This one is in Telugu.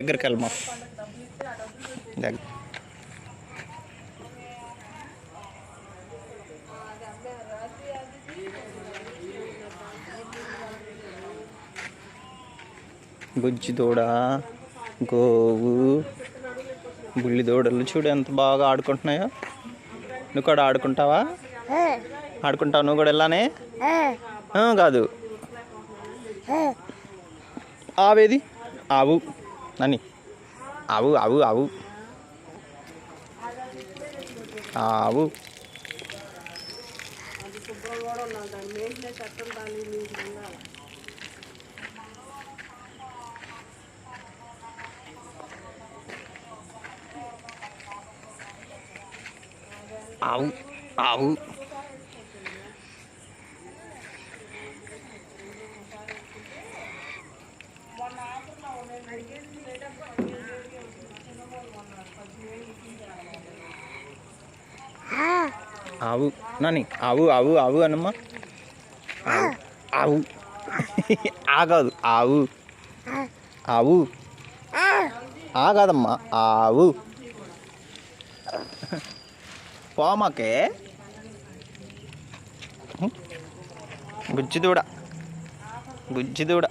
దగ్గరికి వెళ్ళమా బుజ్జి దూడ గోవు బుల్లి దూడలు చూడు ఎంత బాగా ఆడుకుంటున్నాయో. నువ్వు కూడా ఆడుకుంటావా? ఆడుకుంటావు? నువ్వు కూడా ఇలానే కాదు. ఆవేది? ఆవు. నని. ఆవు ఆవు ఆవు. ఆవు. ఆవు ఆవు. ఆవు. నాని ఆవు ఆవు ఆవు అనమ్మా. ఆవు ఆవు. ఆగదు ఆవు. ఆవు. ఆగదమ్మా ఆవు. పోమాకే. బుజ్జి దూడ. బుజ్జి దూడ.